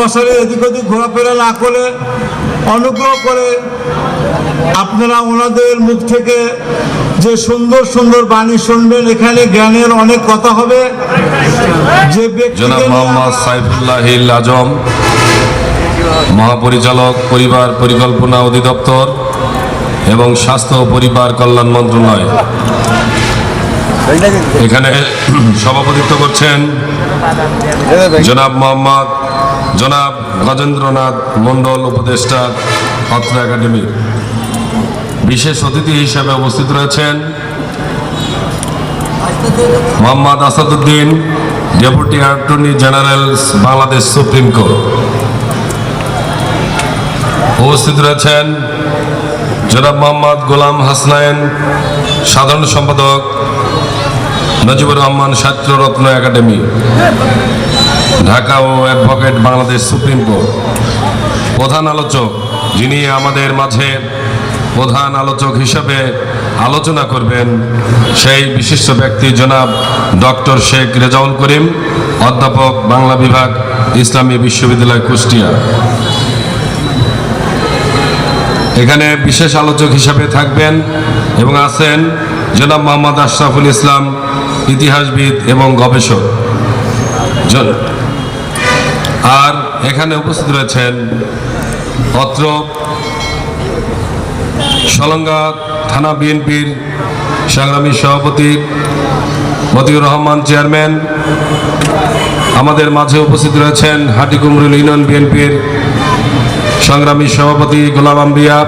বছরে এদিক ওদিক ঘোরাফেরা না করে অনুগ্রহ করে আপনারা ওনাদের মুখ থেকে যে সুন্দর সুন্দর বাণী শুনবেন এখানে জ্ঞানের অনেক কথা হবে। যে জনাব মোহাম্মদ সাইফুল্লাহিল আজম মহাপরিচালক পরিবার পরিকল্পনা অধিদপ্তর এবং স্বাস্থ্য ও পরিবার কল্যাণ মন্ত্রণালয়। এখানে সভাপতিত্ব করছেন জনাব মোহাম্মদ জনাব গজেন্দ্রনাথ মণ্ডল, উপদেষ্টা অত্র একাডেমি। বিশেষ অতিথি হিসেবে উপস্থিত রয়েছেন Mohammad Asaduddin, deputy attorney general, Bangladesh supreme court. উপস্থিত রয়েছেন জনাব মোহাম্মদ গোলাম হাসনাইন, সাধারণ সম্পাদক, নজিবুর রহমান, ছাত্ররত্ন একাডেমি। ঢাকা ও অ্যাডভোকেট বাংলাদেশ সুপ্রিম কোর্ট। প্রধান আলোচক, যিনি আমাদের মাঝে প্রধান আলোচক হিসেবে আলোচনা করবেন, সেই বিশিষ্ট ব্যক্তি জনাব ডক্টর শেখ রেজাউল করিম, অধ্যাপক বাংলা বিভাগ ইসলামী বিশ্ববিদ্যালয় কুষ্টিয়া। এখানে বিশেষ আলোচক হিসাবে থাকবেন এবং আছেন জনাব মোহাম্মদ আশরাফুল ইসলাম, ইতিহাসবিদ এবং গবেষক। আর এখানে উপস্থিত রয়েছেন অত্র সলঙ্গা থানা বিএনপির সংগ্রামী সভাপতি মতিউর রহমান চেয়ারম্যান। আমাদের মাঝে উপস্থিত রয়েছেন হাটিকুমরুল ইউনিয়ন বিএনপির সংগ্রামী সভাপতি গোলাম আম্বিয়া,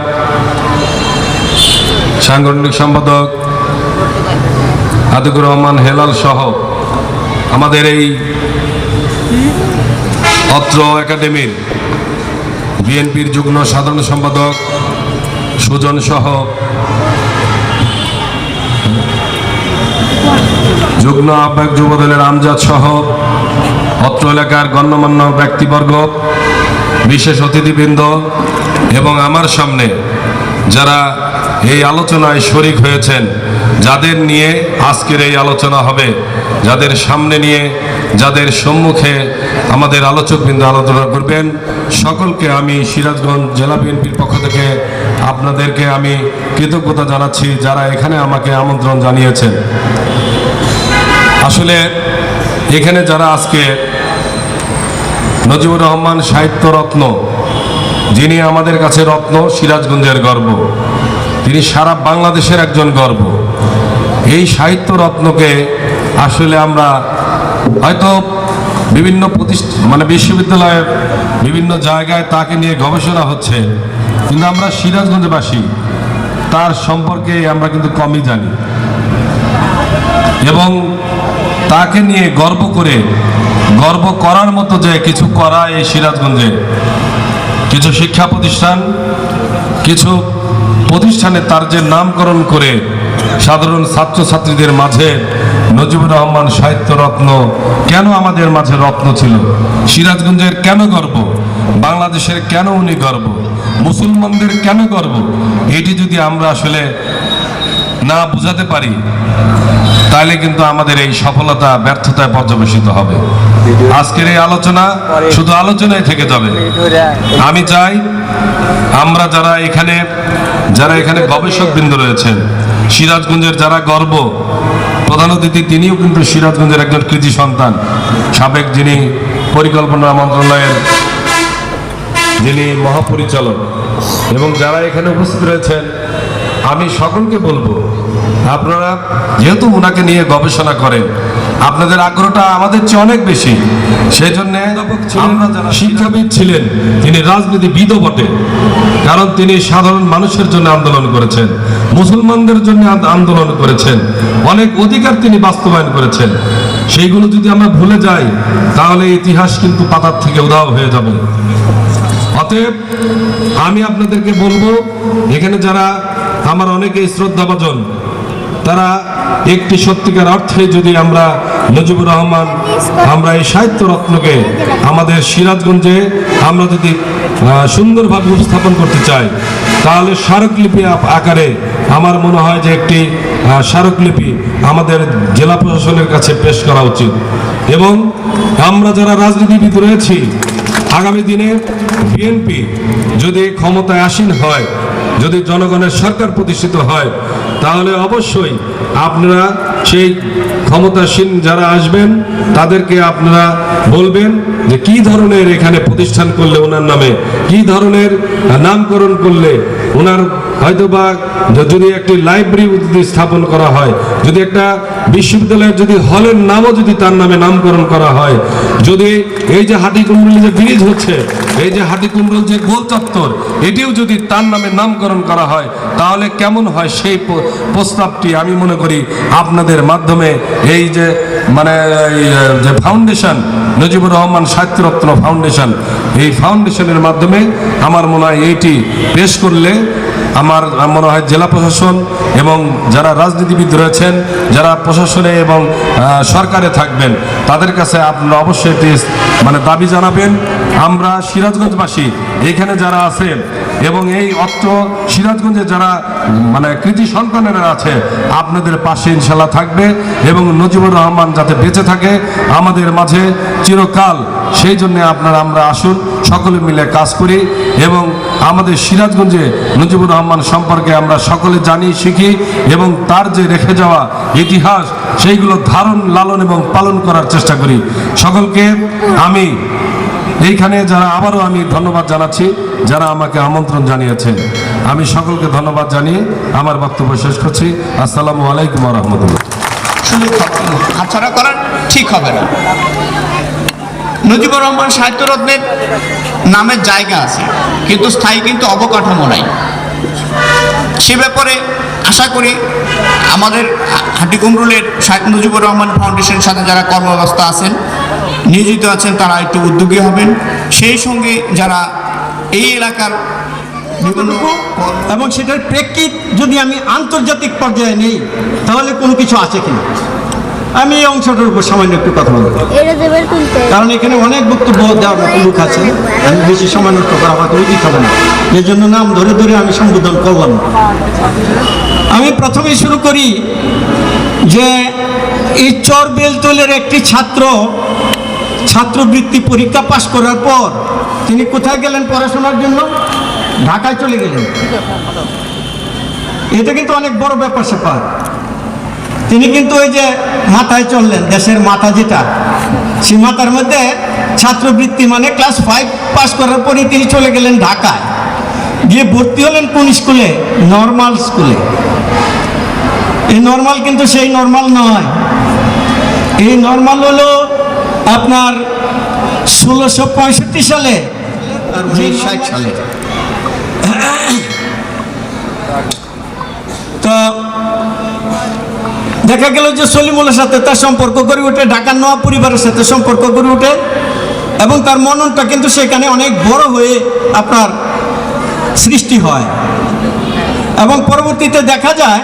সাংগঠনিক সম্পাদক আদিকুর রহমান হেলাল সহ। আমাদের এই অত্র একাডেমির বিএনপির যুগ্ম সাধারণ সম্পাদক সুজন সহ যুগ্ম আহ্বায়ক যুবদলের আমজাদ সহ অত্র এলাকার গণ্যমান্য ব্যক্তিবর্গ, বিশেষ অতিথিবৃন্দ এবং আমার সামনে যারা এই আলোচনায় শরিক হয়েছেন যাদের নিয়ে আজকের এই আলোচনা হবে, যাদের সামনে নিয়ে, যাদের সম্মুখে আমাদের আলোচকবৃন্দ আলোচনা করবেন, সকলকে আমি সিরাজগঞ্জ জেলা বিএনপির পক্ষ থেকে আপনাদেরকে আমি কৃতজ্ঞতা জানাচ্ছি যারা এখানে আমাকে আমন্ত্রণ জানিয়েছেন। আসলে এখানে যারা আজকে নজিবুর রহমান সাহিত্য রত্ন, যিনি আমাদের কাছে রত্ন, সিরাজগঞ্জের গর্ব। তিনি সারা বাংলাদেশের একজন গর্ব। এই সাহিত্য রত্নকে আসলে আমরা হয়তো বিভিন্ন প্রতিষ্ঠা মানে বিশ্ববিদ্যালয়ের বিভিন্ন জায়গায় তাকে নিয়ে গবেষণা হচ্ছে, কিন্তু আমরা সিরাজগঞ্জবাসী, তার সম্পর্কে আমরা কিন্তু কমই জানি। এবং তাকে নিয়ে গর্ব করে, গর্ব করার মতো যে কিছু করা এই সিরাজগঞ্জে, কিছু শিক্ষা প্রতিষ্ঠান, কিছু প্রতিষ্ঠানে তার যে নামকরণ করে সাধারণ ছাত্রছাত্রীদের মাঝে নজিবুর রহমান সাহিত্য রত্ন কেন আমাদের মাঝে রত্ন ছিল? সিরাজগঞ্জের কেন গর্ব? বাংলাদেশের কেন উনি গর্ব? মুসলমানদের কেন গর্ব? এটি যদি আমরা আসলে না বুঝাতে পারি তাহলে কিন্তু আমাদের এই সফলতা ব্যর্থতায় পর্যবেসিত হবে। আজকের এই আলোচনা শুধু আলোচনায় থেকে যাবে। আমি চাই আমরা যারা এখানে যারা এখানে গবেষক বৃন্দ রয়েছেন, সিরাজগঞ্জের যারা গর্ব, প্রধান অতিথি, তিনিও কিন্তু সিরাজগঞ্জের একজন কৃতি সন্তান, সাবেক যিনি পরিকল্পনা মন্ত্রণালয়ের যিনি মহাপরিচালক, এবং যারা এখানে উপস্থিত রয়েছেন আমি সকলকে বলব আপনারা যেহেতু ওনাকে নিয়ে গবেষণা করেন আপনাদের আগ্রহটা আমাদের চেয়ে অনেক বেশি। সেই জন্য শিক্ষাবিদ ছিলেন তিনি রাজনীতিবিদও বটে। কারণ তিনি সাধারণ মানুষের জন্য আন্দোলন করেছেন মুসলমানদের জন্য আন্দোলন করেছেন অনেক অধিকার তিনি বাস্তবায়ন করেছেন। সেইগুলো যদি আমরা ভুলে যাই তাহলে ইতিহাস কিন্তু পাতার থেকে উধাও হয়ে যাবে। অতএব আমি আপনাদেরকে বলব এখানে যারা আমার অনেকেই শ্রদ্ধাভাজন, তারা একটি সত্যিকার অর্থে যদি আমরা নজিবুর রহমান, আমরা এই সাহিত্য রত্নকে আমাদের সিরাজগঞ্জে আমরা যদি সুন্দরভাবে উপস্থাপন করতে চাই, তাহলে স্মারকলিপি আকারে আমার মনে হয় যে একটি স্মারকলিপি আমাদের জেলা প্রশাসনের কাছে পেশ করা উচিত। এবং আমরা যারা রাজনীতিবিদ রয়েছি, আগামী দিনে বিএনপি যদি ক্ষমতায় আসীন হয় যদি জনগণের সরকার প্রতিষ্ঠিত হয়, তাহলে অবশ্যই আপনারা সেই ক্ষমতাসীন যারা আসবেন, তাদেরকে আপনারা বলবেন যে কি ধরনের এখানে প্রতিষ্ঠান করলে ওনার নামে, কি ধরনের নামকরণ করলে ওনার হয়তো বা যদি একটি লাইব্রেরি যদি স্থাপন করা হয়, যদি একটা বিশ্ববিদ্যালয়ের যদি হলের নামও যদি তার নামে নামকরণ করা হয়, যদি এই যে হাটি কুমরুল যে ব্রিজ হচ্ছে, এই যে হাটি কুমরুল যে গোল চত্বর, এটিও যদি তার নামে নামকরণ করা হয়, তাহলে কেমন হয় সেই প্রস্তাবটি আমি মনে করি আপনাদের মাধ্যমে এই যে মানে যে ফাউন্ডেশন নজিবুর রহমান সাহিত্যরত্ন ফাউন্ডেশন এই ফাউন্ডেশনের মাধ্যমে আমার মনে হয় এইটি পেশ করলে আমার মনে হয় জেলা প্রশাসন এবং যারা রাজনীতিবিদ রয়েছেন, যারা প্রশাসনে এবং সরকারে থাকবেন, তাদের কাছে আপনারা অবশ্যই মানে দাবি জানাবেন। আমরা সিরাজগঞ্জবাসী, এখানে যারা আছেন এবং এই অত্র সিরাজগঞ্জে যারা মানে কৃতি সন্তানেরা আছে, আপনাদের পাশে ইনশাল্লাহ থাকবে এবং নজিবুর রহমান যাতে বেঁচে থাকে, আমাদের মাঝে চিরকাল সেই জন্য আপনারা আমরা আসুন, সকলে মিলে কাজ করি এবং আমাদের সিরাজগঞ্জে নজিবুর রহমান সম্পর্কে আমরা সকলে জানি, শিখি এবং তার যে রেখে যাওয়া ইতিহাস, সেইগুলো ধারণ, লালন এবং পালন করার চেষ্টা করি। সকলকে আমি এইখানে যারা আবারও আমি ধন্যবাদ জানাচ্ছি, যারা আমাকে আমন্ত্রণ জানিয়েছেন, আমি সকলকে ধন্যবাদ জানিয়ে আমার বক্তব্য শেষ করছি। আসসালামু আলাইকুম রহমতুল্লাহ। সুযোগ হাতছাড়া করা ঠিক হবে না। নজিবুর রহমান সাহিত্যরত্নের নামের জায়গা আছে, কিন্তু স্থায়ী কিন্তু অবকাঠামো নাই। সে ব্যাপারে আশা করি আমাদের হাটি কুমরুলের শাহেদ মুজিবুর রহমান ফাউন্ডেশনের সাথে যারা কর্মব্যবস্থা আছেন, নিয়োজিত আছেন, তারা একটু উদ্যোগী হবেন। সেই সঙ্গে যারা এই এলাকার এবং সেটার প্রেক্ষিত যদি আমি আন্তর্জাতিক পর্যায়ে নেই, তাহলে কোনো কিছু আছে কিনা? আমি এই অংশটার উপর সামান্য একটু কথা বলব। কারণ এখানে অনেক বক্তব্য দেওয়ার মতো লোক আছে। আমি বেশি সময় নষ্ট করা হয়তো উচিত হবে না। এই জন্য নাম ধরে ধরে আমি সম্বোধন করলাম। আমি প্রথমেই শুরু করি যে এই চর বেলতলের একটি ছাত্র ছাত্রবৃত্তি পরীক্ষা পাশ করার পর তিনি কোথায় গেলেন পড়াশোনার জন্য? ঢাকায় চলে গেলেন। এটা কিন্তু অনেক বড় ব্যাপার স্যাপার। তিনি কিন্তু ওই যে মাথায় চললেন দেশের মাথা যেটা। সেই মাথার মধ্যে ছাত্রবৃত্তি মানে ক্লাস ফাইভ পাস করার পরে তিনি চলে গেলেন ঢাকায়। গিয়ে ভর্তি হলেন কোন স্কুলে? নর্মাল স্কুলে এই নর্মাল কিন্তু সেই নর্মাল নয়। এই নর্মাল হলো আপনার ষোলোশো পঁয়ষট্টি সালে। আর উনিশ ষাট সালে। তো দেখা গেল যে সলিমুলের সাথে তার সম্পর্ক গড়ে ওঠে, ঢাকার নোয়া পরিবারের সাথে সম্পর্ক গড়ে ওঠে, এবং তার মননটা কিন্তু সেখানে অনেক বড় হয়ে আপনার সৃষ্টি হয়। এবং পরবর্তীতে দেখা যায়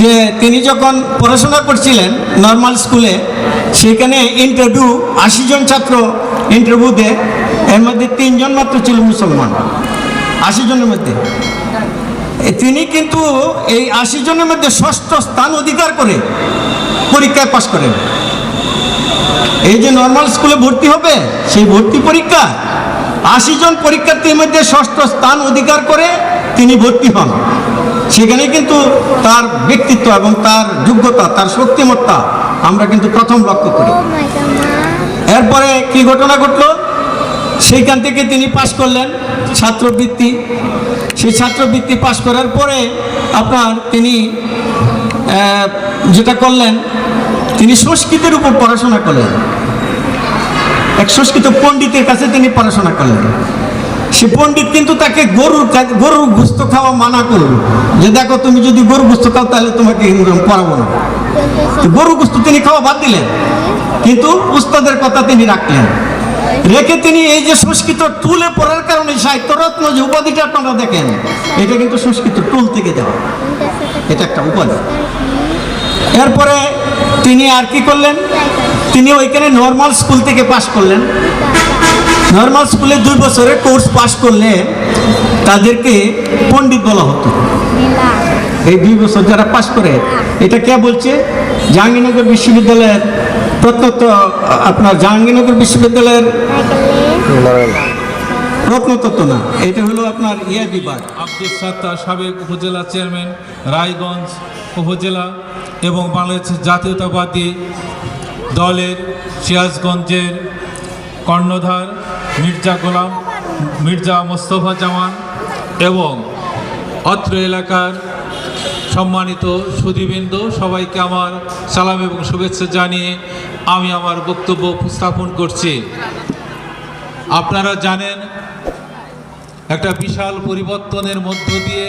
যে তিনি যখন পড়াশোনা করছিলেন নর্মাল স্কুলে, সেখানে ইন্টারভিউ, আশি জন ছাত্র ইন্টারভিউ দেয়, এর মধ্যে তিনজন মাত্র ছিল মুসলমান। আশি জনের মধ্যে। তিনি কিন্তু এই আশি জনের মধ্যে ষষ্ঠ স্থান অধিকার করে পরীক্ষায় পাশ করেন। এই যে নর্মাল স্কুলে ভর্তি হবে সেই ভর্তি পরীক্ষা আশি জন পরীক্ষার্থীর মধ্যে ষষ্ঠ স্থান অধিকার করে তিনি ভর্তি হন। সেখানে কিন্তু তার ব্যক্তিত্ব এবং তার যোগ্যতা তার শক্তিমত্তা আমরা কিন্তু প্রথম লক্ষ্য করি। গড এরপরে কি ঘটনা ঘটলো? সেইখান থেকে তিনি পাশ করলেন ছাত্রবৃত্তি। সেই ছাত্রবৃত্তি পাশ করার পরে আপনার তিনি যেটা করলেন, তিনি সংস্কৃতের উপর পড়াশোনা করলেন। এক সংস্কৃত পণ্ডিতের কাছে তিনি পড়াশোনা করলেন। সে পণ্ডিত কিন্তু তাকে গরুর গরুর গুস্ত খাওয়া মানা করল যে, দেখো, তুমি যদি গরু গুস্ত খাও, তাহলে তোমাকে পড়াবো না। গরু গুস্ত তিনি খাওয়া বাদ দিলেন। কিন্তু উস্তাদের কথা তিনি রাখলেন। রেখে তিনি এই যে সংস্কৃত টুলে পড়ার কারণে সাহিত্যরত্ন যে উপাধিটা আপনারা দেখেন, এটা কিন্তু সংস্কৃত টুল থেকে দেওয়া। এটা একটা উপাধি। এরপরে তিনি আর কি করলেন? তিনি ওইখানে নর্মাল স্কুল থেকে পাশ করলেন। নর্মাল স্কুলে দুই বছরের কোর্স পাশ করলে তাদেরকে পণ্ডিত বলা হতো। এই দুই বছর যারা পাশ করে, এটা কে বলছে? জাহাঙ্গীরনগর বিশ্ববিদ্যালয়ের প্রত্যন্ত আপনার জাহাঙ্গীরনগর বিশ্ববিদ্যালয়ের প্রত্নতত্ত্ব না, এটা হলো আপনার ইয়া বিভাগ। আব্দুল সাত্তার সাবেক উপজেলা চেয়ারম্যান, রায়গঞ্জ উপজেলা এবং বাংলাদেশ জাতীয়তাবাদী দলের সিরাজগঞ্জের কর্ণধার মির্জা গোলাম, মির্জা মোস্তফা জামান এবং অত্র এলাকার সম্মানিত সুধীবৃন্দ, সবাইকে আমার সালাম এবং শুভেচ্ছা জানিয়ে আমি আমার বক্তব্য উপস্থাপন করছি। আপনারা জানেন, একটা বিশাল পরিবর্তনের মধ্য দিয়ে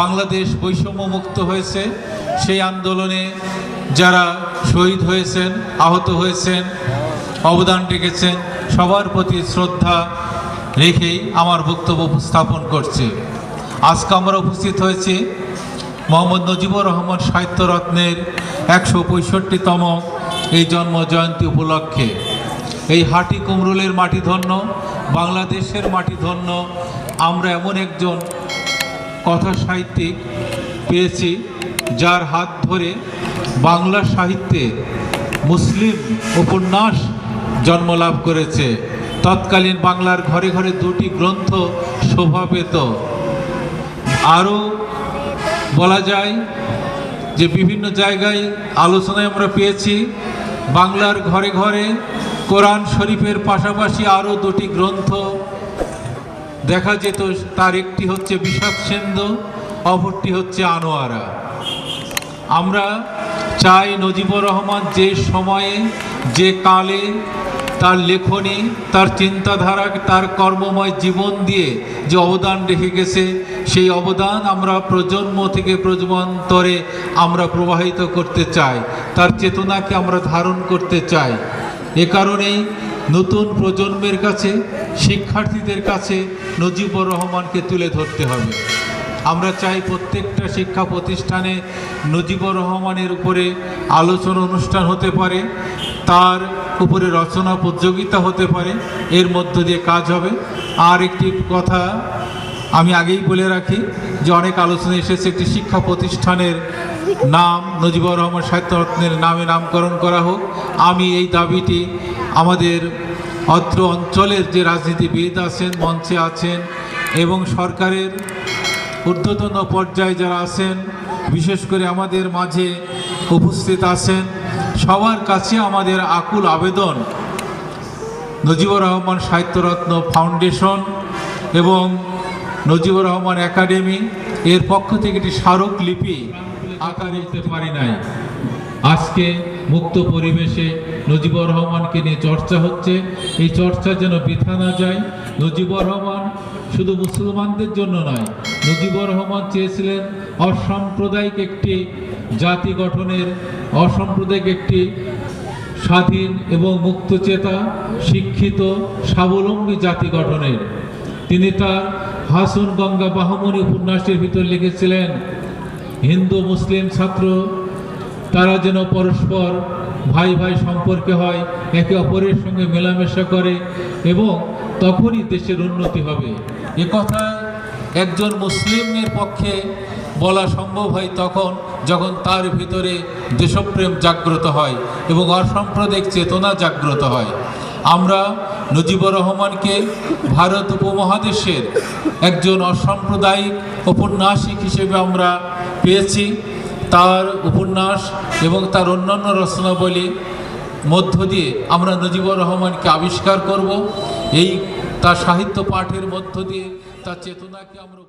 বাংলাদেশ বৈষম্য মুক্ত হয়েছে। সেই আন্দোলনে যারা শহীদ হয়েছেন, আহত হয়েছেন, অবদান রেখেছেন, সবার প্রতি শ্রদ্ধা রেখেই আমার বক্তব্য উপস্থাপন করছি। আজকে আমরা উপস্থিত হয়েছি মোহাম্মদ নজিবুর রহমান সাহিত্য রত্নের একশো পঁয়ষট্টিতম এই জন্ম জয়ন্তী উপলক্ষে এই হাটি কুমরুলের মাটি ধন্য, বাংলাদেশের মাটি ধন্য, আমরা এমন একজন কথা সাহিত্যিক পেয়েছি যার হাত ধরে বাংলা সাহিত্যে মুসলিম উপন্যাস জন্ম লাভ করেছে। তৎকালীন বাংলার ঘরে ঘরে দুটি গ্রন্থ শোভা পেত। আরও বলা যায় যে বিভিন্ন জায়গায় আলোচনায় আমরা পেয়েছি বাংলার ঘরে ঘরে কোরআন শরীফের পাশাপাশি আরও দুটি গ্রন্থ দেখা যেত, তার একটি হচ্ছে বিষাদ সেন্দু, অপরটি হচ্ছে আনোয়ারা। আমরা চাই নজিবুর রহমান যে সময়ে, যে কালে তার লেখনী, তার চিন্তাধারা, তার কর্মময় জীবন দিয়ে যে অবদান রেখে গেছে, সেই অবদান আমরা প্রজন্ম থেকে প্রজন্মান্তরে আমরা প্রবাহিত করতে চাই। তার চেতনাকে আমরা ধারণ করতে চাই। এ কারণেই নতুন প্রজন্মের কাছে, শিক্ষার্থীদের কাছে নজিবুর রহমানকে তুলে ধরতে হবে। আমরা চাই প্রত্যেকটা শিক্ষা প্রতিষ্ঠানে নজিবুর রহমানের উপরে আলোচনা অনুষ্ঠান হতে পারে, তার উপরে রচনা প্রতিযোগিতা হতে পারে, এর মধ্য দিয়ে কাজ হবে। আর একটি কথা আমি আগেই বলে রাখি যে অনেক আলোচনা এসেছে একটি শিক্ষা প্রতিষ্ঠানের নাম, নজিবুর রহমান সাহিত্যরত্নের নামে নামকরণ করা হোক। আমি এই দাবিটি আমাদের অত্র অঞ্চলের যে রাজনীতিবিদ আছেন, মঞ্চে আছেন এবং সরকারের ঊর্ধ্বতন পর্যায়ে যারা আছেন, বিশেষ করে আমাদের মাঝে উপস্থিত আছেন, সবার কাছে আমাদের আকুল আবেদন নজিবুর রহমান সাহিত্যরত্ন ফাউন্ডেশন এবং নজিবুর রহমান একাডেমি এর পক্ষ থেকে একটি স্মারকলিপি আকারে দিতে পারি নাই। আজকে মুক্ত পরিবেশে নজিবুর রহমানকে নিয়ে চর্চা হচ্ছে। এই চর্চা যেন বৃথা না যায়, নজিবুর রহমান শুধু মুসলমানদের জন্য নয়, নজিবুর রহমান চেয়েছিলেন অসাম্প্রদায়িক একটি জাতি গঠনের, অসাম্প্রদায়িক একটি স্বাধীন এবং মুক্তচেতা শিক্ষিত, স্বাবলম্বী জাতি গঠনের। তিনি তার হাসন গঙ্গা বাহমনি উপন্যাসের ভিতর লিখেছিলেন, হিন্দু, মুসলিম, ছাত্র, তারা যেন পরস্পর ভাই ভাই সম্পর্কে হয়, একে অপরের সঙ্গে মেলামেশা করে এবং তখনই দেশের উন্নতি হবে। এ কথা একজন মুসলিমের পক্ষে বলা সম্ভব হয় তখন যখন তার ভিতরে দেশপ্রেম জাগ্রত হয় এবং অসাম্প্রদায়িক চেতনা জাগ্রত হয়। আমরা নজিবুর রহমানকে ভারত উপমহাদেশের একজন অসাম্প্রদায়িক ঔপন্যাসিক হিসেবে আমরা পেয়েছি। তার উপন্যাস এবং তার অন্যান্য রচনাবলী মধ্য দিয়ে আমরা নজিবুর রহমানকে আবিষ্কার করব। এই তার সাহিত্য পাঠের মধ্য দিয়ে তার চেতনাকে আমরা